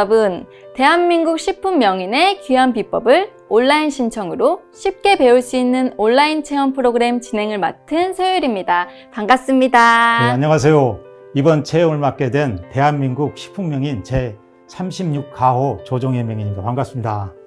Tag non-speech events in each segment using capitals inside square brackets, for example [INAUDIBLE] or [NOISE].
여러분. 대한민국 식품 명인의 귀한 비법을 온라인 신청으로 쉽게 배울 수 있는 온라인 체험 프로그램 진행을 맡은 소율입니다. 반갑습니다. 네, 안녕하세요. 이번 체험을 맡게 된 대한민국 식품 명인 제 36가호 조정혜 명인입니다. 반갑습니다.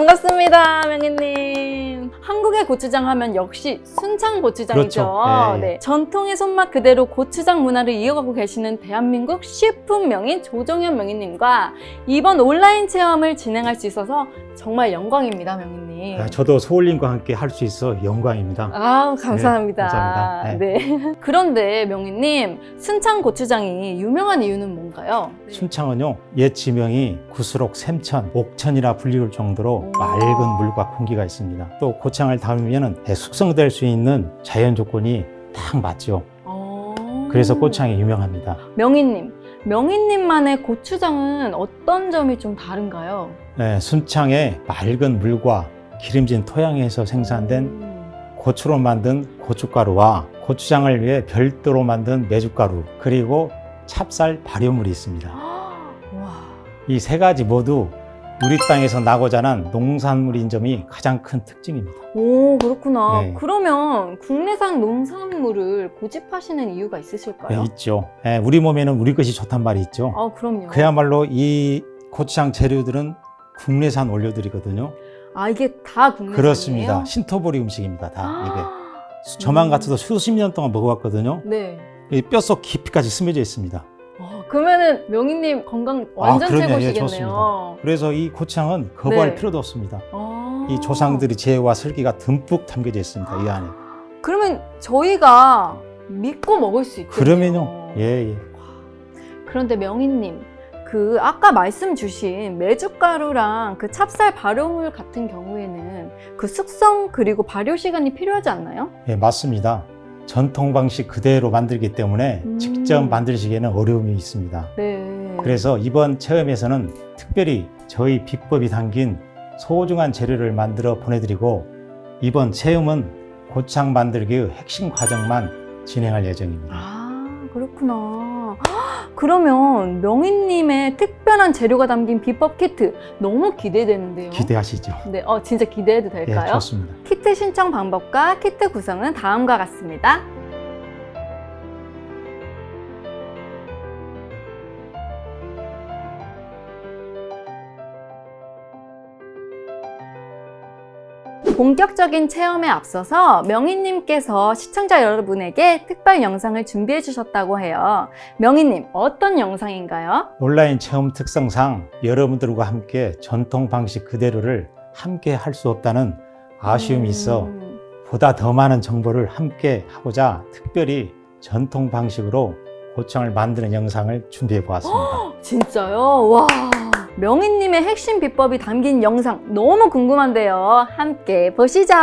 반갑습니다, 명희님. 한국의 고추장 하면 역시 순창 고추장이죠. 그렇죠. 네. 네. 전통의 손맛 그대로 고추장 문화를 이어가고 계시는 대한민국 식품 명인 조정현 명희님과 이번 온라인 체험을 진행할 수 있어서 정말 영광입니다, 명희님. 아, 저도 소울님과 함께 할 수 있어 영광입니다. 아, 감사합니다. 네, 감사합니다. 네. [LAUGHS] 그런데 명희님, 순창 고추장이 유명한 이유는 뭔가요? 순창은요, 옛 지명이 구수록 샘천, 옥천이라 불리울 정도로 오. 맑은 물과 공기가 있습니다. 또 고창을 담으면 숙성될 수 있는 자연 조건이 딱 맞죠. 어... 그래서 고창이 유명합니다. 명희님, 명희님만의 고추장은 어떤 점이 좀 다른가요? 네, 순창의 맑은 물과 기름진 토양에서 생산된 음. 고추로 만든 고춧가루와 고추장을 위해 별도로 만든 메주가루 그리고 찹쌀 발효물이 있습니다. 와, 이세 가지 모두 우리 땅에서 나고자 한 농산물인 점이 가장 큰 특징입니다. 오 그렇구나. 네. 그러면 국내산 농산물을 고집하시는 이유가 있으실까요? 네, 있죠. 예, 우리 몸에는 우리 것이 좋단 말이 있죠. 아 그럼요. 그야말로 이 고추장 재료들은 국내산 원료들이거든요. 아 이게 다 국내산이에요? 그렇습니다. 신토보리 음식입니다. 다 이게. 아, 저만 음. 같아도 수십 년 동안 먹어왔거든요. 네. 이 뼛속 깊이까지 스며져 있습니다. 어, 그러면은 명희님 건강 완전 아, 그럼요. 예, 최고시겠네요. 좋습니다. 그래서 이 고추장은 거부할 네. 필요도 없습니다. 아. 이 조상들의 지혜와 슬기가 듬뿍 담겨져 있습니다. 이 안에. 그러면 저희가 믿고 먹을 수 있겠네요. 그러면요. 예, 예. 그런데 명희님, 그 아까 말씀 주신 메주가루랑 그 찹쌀 발효물 같은 경우에는 그 숙성 그리고 발효 시간이 필요하지 않나요? 예, 맞습니다. 전통 방식 그대로 만들기 때문에 음. 직접 만들시기에는 어려움이 있습니다. 네. 그래서 이번 체험에서는 특별히 저희 비법이 담긴 소중한 재료를 만들어 보내드리고 이번 체험은 고창 만들기의 핵심 과정만 진행할 예정입니다. 아, 그렇구나. 헉, 그러면 명희님의 특별한 재료가 담긴 비법 키트 너무 기대되는데요. 기대하시죠. 네, 어, 진짜 기대해도 예, 될까요? 좋습니다. 키트 신청 방법과 키트 구성은 다음과 같습니다. 본격적인 체험에 앞서서 명희님께서 시청자 여러분에게 특별 영상을 준비해 주셨다고 해요. 명희님, 어떤 영상인가요? 온라인 체험 특성상 여러분들과 함께 전통 방식 그대로를 함께 할 수 없다는 아쉬움이 있어 음, 보다 더 많은 정보를 함께 하고자 특별히 전통 방식으로 고창을 만드는 영상을 준비해 보았습니다. [GASPS] 진짜요? 와. 명희님의 핵심 비법이 담긴 영상 너무 궁금한데요. 함께 보시죠.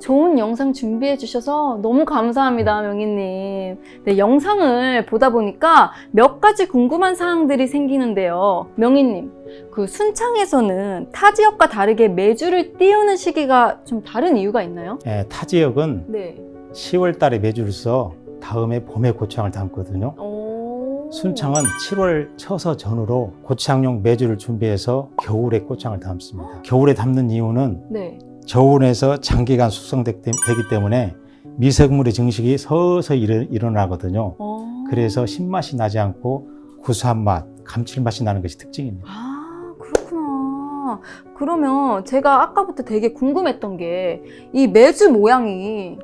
좋은 영상 준비해 주셔서 너무 감사합니다, 명희님. 네, 영상을 보다 보니까 몇 가지 궁금한 사항들이 생기는데요. 명희님, 그 순창에서는 타 지역과 다르게 매주를 띄우는 시기가 좀 다른 이유가 있나요? 예, 타 지역은 네. 10월 달에 매주를 써 다음에 봄에 고창을 담거든요. 오. 순창은 7월 처서 전후로 고추장용 매주를 준비해서 겨울에 고추장을 담습니다. 겨울에 담는 이유는 네. 저온에서 장기간 숙성되기 때문에 미생물의 증식이 서서히 일어- 일어나거든요. 어. 그래서 신맛이 나지 않고 구수한 맛, 감칠맛이 나는 것이 특징입니다. 아, 그렇구나. 그러면 제가 아까부터 되게 궁금했던 게 이 매주 모양이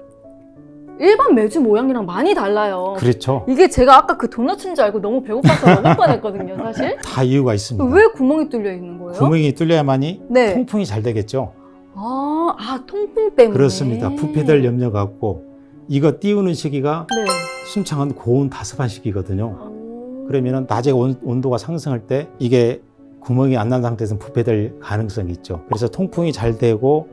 일반 매주 모양이랑 많이 달라요. 그렇죠. 이게 제가 아까 그 도넛인 줄 알고 너무 배고파서 먹을 뻔했거든요, 사실. [LAUGHS] 다 이유가 있습니다. 왜 구멍이 뚫려 있는 거예요? 구멍이 뚫려야만이 네. 통풍이 잘 되겠죠. 아, 아, 통풍 때문에. 그렇습니다. 부패될 염려가 없고 이거 띄우는 시기가 네. 순창은 고온 다습한 시기거든요. 오. 그러면 낮에 온, 온도가 상승할 때 이게 구멍이 안 난 상태에서는 부패될 가능성이 있죠. 그래서 통풍이 잘 되고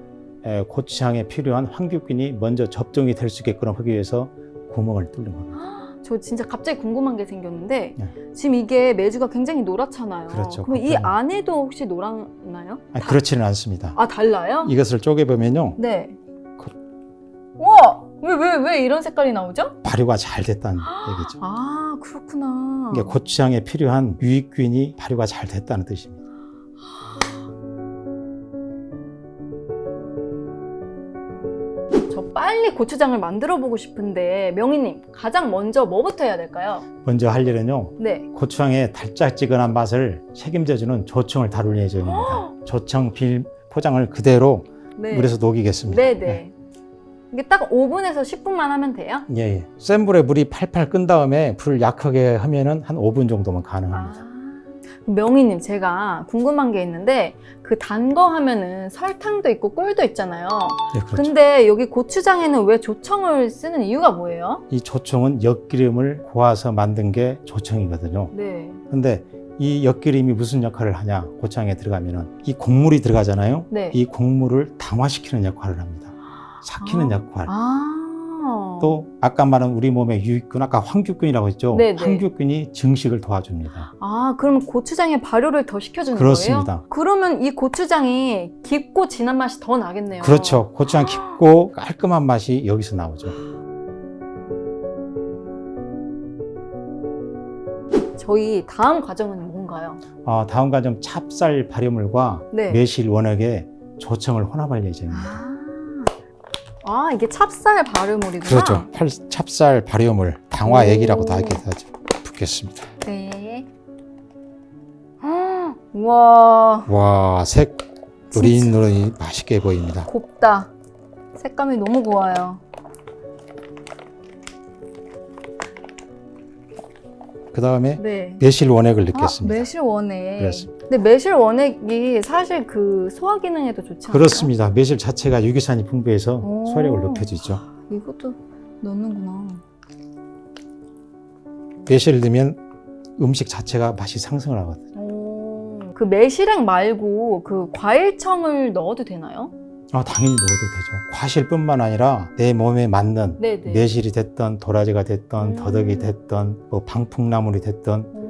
에, 고추장에 필요한 황규균이 먼저 접종이 될 수 있게끔 하기 위해서 구멍을 뚫는 겁니다. 저 진짜 갑자기 궁금한 게 생겼는데 네. 지금 이게 매주가 굉장히 노랗잖아요. 그렇죠. 그럼 이 겉에는. 안에도 혹시 노랗나요? 아니, 그렇지는 않습니다. 아 달라요? 이것을 쪼개보면요. 네. 그- 와, 왜 왜 왜 이런 색깔이 나오죠? 발효가 잘 됐다는 [GASPS] 얘기죠. 아 그렇구나. 이게 고추장에 필요한 유익균이 발효가 잘 됐다는 뜻입니다. [GASPS] 저 빨리 고추장을 만들어 보고 싶은데 명희님 가장 먼저 뭐부터 해야 될까요? 먼저 할 일은요. 네. 고추장의 달짝지근한 맛을 책임져주는 조청을 다룰 예정입니다. 조청 빌 포장을 그대로 네. 물에서 녹이겠습니다. 네네. 이게 딱 5분에서 10분만 하면 돼요? 예, 예. 센 불에 물이 팔팔 끈 다음에 불을 약하게 하면은 한 5분 정도면 가능합니다. 아. 명희님 제가 궁금한 게 있는데 그 단 거 하면은 설탕도 있고 꿀도 있잖아요. 예, 그렇죠. 근데 여기 고추장에는 왜 조청을 쓰는 이유가 뭐예요? 이 조청은 엿기름을 고아서 만든 게 조청이거든요. 네. 근데 이 엿기름이 무슨 역할을 하냐? 고추장에 들어가면은 이 곡물이 들어가잖아요. 네. 이 곡물을 당화시키는 역할을 합니다. 삭히는 아. 역할. 아. 또 아까 말한 우리 몸의 유익균, 아까 황규균이라고 했죠. 네네. 황규균이 증식을 도와줍니다. 아, 그럼 고추장의 발효를 더 시켜주는 그렇습니다. 거예요? 그러면 이 고추장이 깊고 진한 맛이 더 나겠네요. 그렇죠. 고추장 깊고 깔끔한 맛이 여기서 나오죠. 저희 다음 과정은 뭔가요? 어, 다음 과정 찹쌀 발효물과 네. 매실 원액에 조청을 혼합할 예정입니다. 아, 아, 이게 찹쌀 발효물이구나. 그렇죠. 팔- 찹쌀 발효물, 당화액이라고 다 이렇게 하죠. 붓겠습니다. 네. 아, 와, 와, 색 노릇노릇 맛있게 보입니다. 곱다. 색감이 너무 좋아요. 그 다음에 네. 매실 원액을 아, 넣겠습니다. 매실 원액. 그렇습니다. 근데 매실 원액이 사실 그 소화 기능에도 좋지 않아요? 그렇습니다. 매실 자체가 유기산이 풍부해서 오. 소화력을 높여주죠. 이것도 넣는구나. 매실을 넣으면 음식 자체가 맛이 상승을 하거든요. 오, 그 매실액 말고 그 과일청을 넣어도 되나요? 아, 당연히 넣어도 되죠. 과실뿐만 아니라 내 몸에 맞는 네네. 매실이 됐던 도라지가 됐던 음. 더덕이 됐던 뭐 방풍나물이 됐던 오.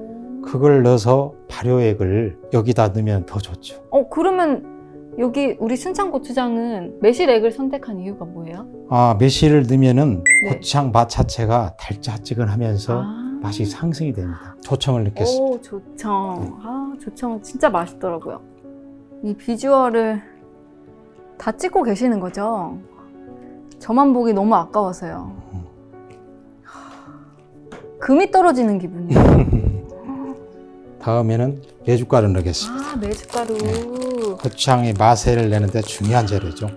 그걸 넣어서 발효액을 여기다 넣으면 더 좋죠. 어 그러면 여기 우리 순창 고추장은 매실액을 선택한 이유가 뭐예요? 아 매실을 넣으면은 네. 고추장 맛 자체가 달짝지근하면서 아. 맛이 상승이 됩니다. 조청을 넣겠습니다. 오 조청. 아 조청 진짜 맛있더라고요. 이 비주얼을 다 찍고 계시는 거죠? 저만 보기 너무 아까워서요. 음. 금이 떨어지는 기분이에요. [LAUGHS] 다음에는 메주가루 넣겠습니다. 아 메주가루. 고추장의 맛을 내는데 중요한 재료죠.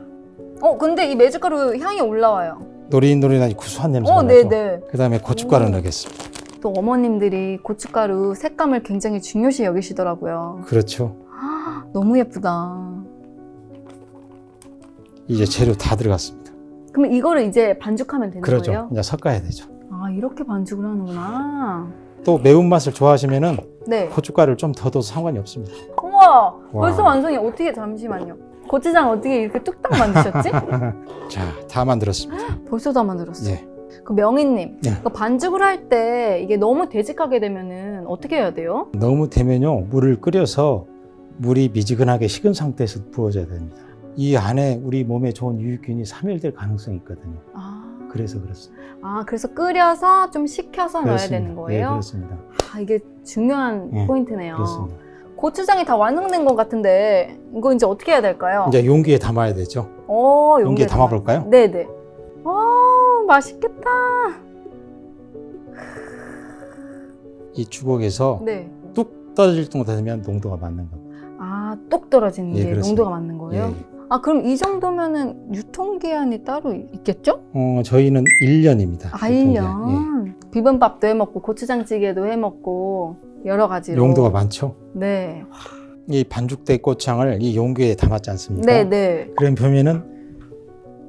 어 근데 이 메주가루 향이 올라와요. 노릇노릇한 구수한 냄새가 어 나죠. 네네. 그 다음에 고춧가루 오. 넣겠습니다. 또 어머님들이 고춧가루 색감을 굉장히 중요시 여기시더라고요. 그렇죠. 아, 너무 예쁘다. 이제 재료 다 들어갔습니다. 그럼 이거를 이제 반죽하면 되는 그렇죠. 거예요? 이제 섞어야 되죠. 아 이렇게 반죽을 하는구나. 또 매운맛을 좋아하시면은 네. 고춧가루를 좀 더 넣어도 상관이 없습니다. 우와 와. 벌써 완성이 어떻게 잠시만요. 고추장 어떻게 이렇게 뚝딱 만드셨지? [LAUGHS] 자, 다 만들었습니다. 벌써 다 만들었어. 요 예. 그 명희님, 네. 그 반죽을 할 때 이게 너무 되직하게 되면은 어떻게 해야 돼요? 너무 되면요, 물을 끓여서 물이 미지근하게 식은 상태에서 부어줘야 됩니다. 이 안에 우리 몸에 좋은 유익균이 사멸될 가능성이 있거든요. 아, 그래서 그렇습니다. 아, 그래서 끓여서 좀 식혀서 넣어야 그렇습니다. 되는 예, 거예요? 그렇습니다. 아, 이게 중요한 예, 포인트네요. 그렇습니다. 고추장이 다 완성된 것 같은데 이거 이제 어떻게 해야 될까요? 이제 용기에 담아야 되죠. 어, 용기에 담아볼까요? 네 네. 어, 맛있겠다. 이 주걱에서 네. 뚝 떨어질 정도 되면 농도가 맞는 겁니다. 아, 똑 떨어지는 예, 게 그렇습니다. 농도가 맞는 예, 거예요? 예. 아, 그럼 이 정도면은 유통기한이 따로 있겠죠? 어, 저희는 1년입니다. 아, 1년. 비빔밥도 해 먹고 고추장찌개도 해 먹고 여러 가지로. 용도가 많죠. 네. 이 반죽된 꽃창을 이 용기에 담았지 않습니까? 네, 네. 그럼 보면은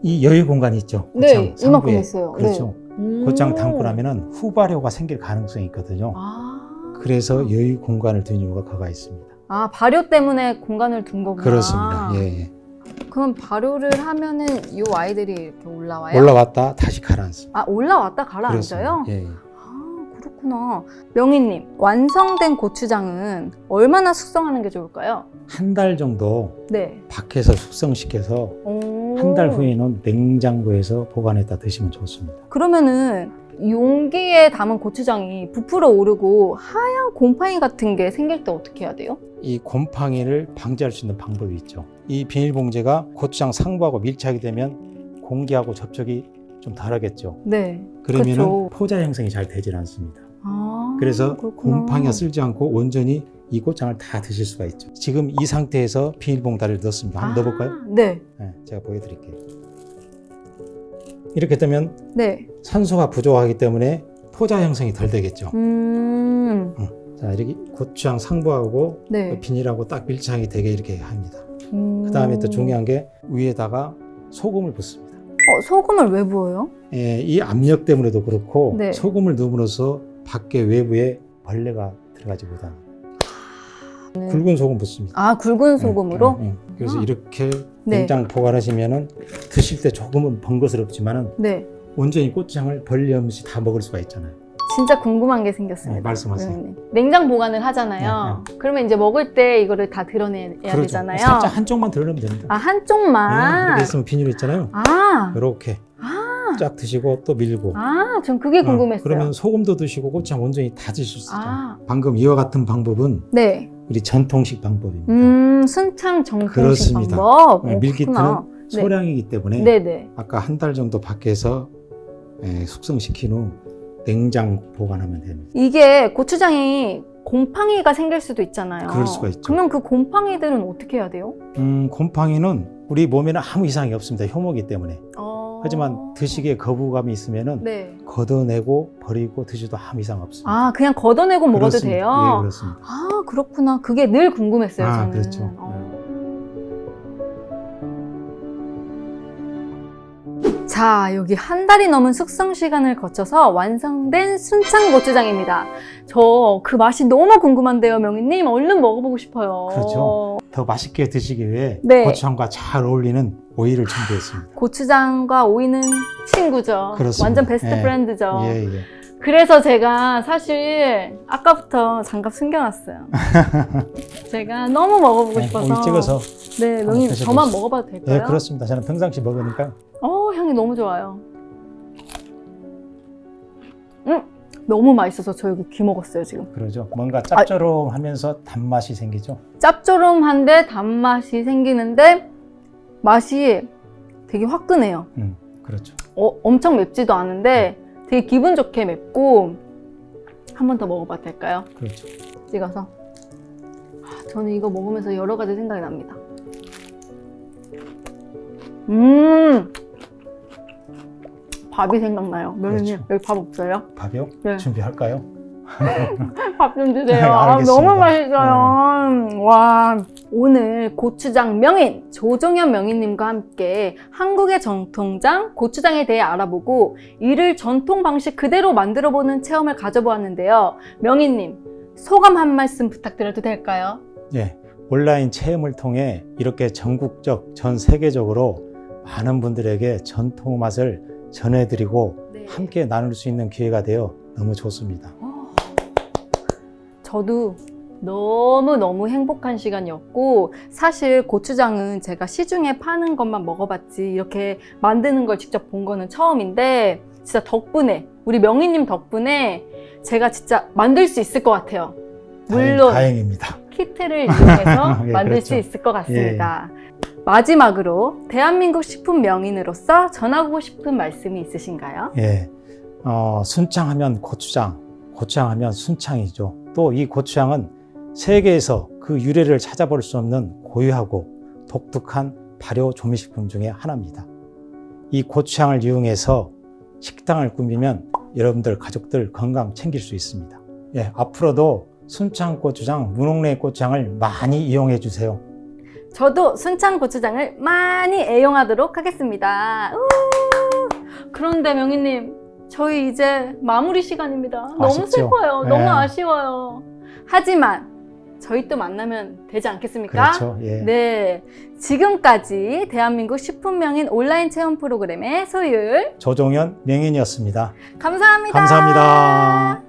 이 여유 공간이 있죠. 네, 이만큼. 있어요. 그렇죠. 네. 꽃장 음. 담고 나면은 후발효가 생길 가능성이 있거든요. 아. 그래서 여유 공간을 둔 이유가 그가 있습니다. 아, 발효 때문에 공간을 둔 거구나. 그렇습니다. 예, 예. 그럼 발효를 하면은 이 아이들이 이렇게 올라와요? 올라왔다 다시 가라앉습니다. 아, 올라왔다 가라앉아요? 그렇습니다. 예, 예. 아, 그렇구나. 명희님, 완성된 고추장은 얼마나 숙성하는 게 좋을까요? 한 달 정도 네. 밖에서 숙성시켜서 한 달 후에는 냉장고에서 보관했다 드시면 좋습니다. 그러면은 용기에 담은 고추장이 부풀어 오르고 하얀 곰팡이 같은 게 생길 때 어떻게 해야 돼요? 이 곰팡이를 방지할 수 있는 방법이 있죠. 이 비닐봉지가 고추장 상부하고 밀착이 되면 공기하고 접촉이 좀 덜하겠죠. 네. 그러면은 그쵸. 포자 형성이 잘 되질 않습니다. 아, 그래서 그렇구나. 곰팡이가 쓸지 않고 온전히 이 꽃장을 다 드실 수가 있죠. 지금 이 상태에서 비닐봉다리를 넣었습니다. 한번 넣어볼까요? 아, 네. 네, 제가 보여드릴게요. 이렇게 되면 네. 산소가 부족하기 때문에 포자 형성이 덜 되겠죠. 음. 자, 이렇게 고추장 상부하고 네. 비닐하고 딱 밀착이 되게 이렇게 합니다. 음. 그 다음에 또 중요한 게 위에다가 소금을 붓습니다. 어, 소금을 왜 부어요? 예, 이 압력 때문에도 그렇고 네. 소금을 넣음으로써 밖에 외부에 벌레가 들어가지 못하는 네. 굵은 소금 붓습니다. 아, 굵은 소금으로? 예, 예, 예. 그래서 아. 이렇게 네. 냉장 보관하시면은 드실 때 조금은 번거스럽지만은 네. 온전히 꽃장을 벌레 없이 다 먹을 수가 있잖아요. 진짜 궁금한 게 생겼습니다. 네, 말씀하세요. 네, 네. 냉장 보관을 하잖아요. 그러면 이제 먹을 때 이거를 다 드러내야 되잖아요. 그렇죠. 살짝 한쪽만 드러내면 됩니다. 아, 네, 한쪽만. 이렇게 있으면 비닐 있잖아요. 아. 이렇게 아. 쫙 드시고 또 밀고. 아, 전 그게 어, 궁금했어요. 그러면 소금도 드시고 꽃장 온전히 다 드실 수 있잖아요. 아. 방금 이와 같은 방법은 네. 우리 전통식 방법입니다. 음, 순창 정통식 그렇습니다. 방법. 네, 어, 밀키트는. 네. 소량이기 때문에 네네. 아까 한 달 정도 밖에서 예, 숙성시킨 후 냉장 보관하면 됩니다. 이게 고추장이 곰팡이가 생길 수도 있잖아요. 그럴 수가 있죠. 그러면 그 곰팡이들은 어떻게 해야 돼요? 음, 곰팡이는 우리 몸에는 아무 이상이 없습니다. 효모기 때문에. 어... 하지만 드시기에 거부감이 있으면은 네. 걷어내고 버리고 드셔도 아무 이상 없습니다. 아, 그냥 걷어내고 먹어도 그렇습니다. 돼요? 예, 그렇습니다. 아, 그렇구나. 그게 늘 궁금했어요, 아, 저는. 그렇죠. 어. 자, 여기 한 달이 넘은 숙성 시간을 거쳐서 완성된 순창 고추장입니다. 저 그 맛이 너무 궁금한데요, 명희님. 얼른 먹어보고 싶어요. 그렇죠. 더 맛있게 드시기 위해 네. 고추장과 잘 어울리는 오이를 준비했습니다. 고추장과 오이는 친구죠. 그렇습니다. 완전 베스트 예. 프렌드죠. 예, 예. 그래서 제가 사실 아까부터 장갑 숨겨놨어요. [LAUGHS] 제가 너무 먹어보고 네, 싶어서. 오이 찍어서. 네, 명님 드셔보세요. 저만 먹어봐도 될까요? 예, 그렇습니다. 저는 평상시 먹으니까 어, 향이 너무 좋아요. 음, 너무 맛있어서 저 여기 귀 먹었어요 지금. 그러죠. 뭔가 짭조름하면서 단맛이 생기죠. 짭조름한데 단맛이 생기는데 맛이 되게 화끈해요. 음, 그렇죠. 어, 엄청 맵지도 않은데 되게 기분 좋게 맵고 한 번 더 먹어봐도 될까요? 그렇죠. 찍어서. 아, 저는 이거 먹으면서 여러 가지 생각이 납니다. 음, 밥이 생각나요. 명님 그렇죠. 여기 밥 없어요? 밥이요? 네. 준비할까요? [LAUGHS] 밥 좀 주세요. 네, 아, 알겠습니다. 너무 맛있어요. 와, 오늘 고추장 명인 조종현 명인님과 함께 한국의 전통장 고추장에 대해 알아보고 이를 전통 방식 그대로 만들어보는 체험을 가져보았는데요. 명인님 소감 한 말씀 부탁드려도 될까요? 예. 온라인 체험을 통해 이렇게 전국적, 전 세계적으로 많은 분들에게 전통 맛을 전해드리고 네. 함께 나눌 수 있는 기회가 되어 너무 좋습니다. 어, 저도 너무너무 행복한 시간이었고 사실 고추장은 제가 시중에 파는 것만 먹어봤지 이렇게 만드는 걸 직접 본 거는 처음인데 진짜 덕분에 우리 명희님 덕분에 제가 진짜 만들 수 있을 것 같아요. 물론 다행, 다행입니다. 키트를 [LAUGHS] 이용해서 예, 만들 그렇죠. 수 있을 것 같습니다. 마지막으로 대한민국 식품 명인으로서 전하고 싶은 말씀이 있으신가요? 예, 어, 순창하면 고추장, 고추장하면 순창이죠. 또 이 고추장은 세계에서 그 유래를 찾아볼 수 없는 고유하고 독특한 발효 조미식품 중에 하나입니다. 이 고추장을 이용해서 식당을 꾸미면 여러분들 가족들 건강 챙길 수 있습니다. 예, 앞으로도 순창 고추장, 무농래 고추장을 많이 이용해 주세요. 저도 순창 고추장을 많이 애용하도록 하겠습니다. 우! 그런데 명희님, 저희 이제 마무리 시간입니다. 너무 아쉽죠? 슬퍼요. 네. 너무 아쉬워요. 하지만 저희 또 만나면 되지 않겠습니까? 그렇죠. 예. 네. 지금까지 대한민국 식품명인 온라인 체험 프로그램의 소율 조종현 명인이었습니다. 감사합니다. 감사합니다.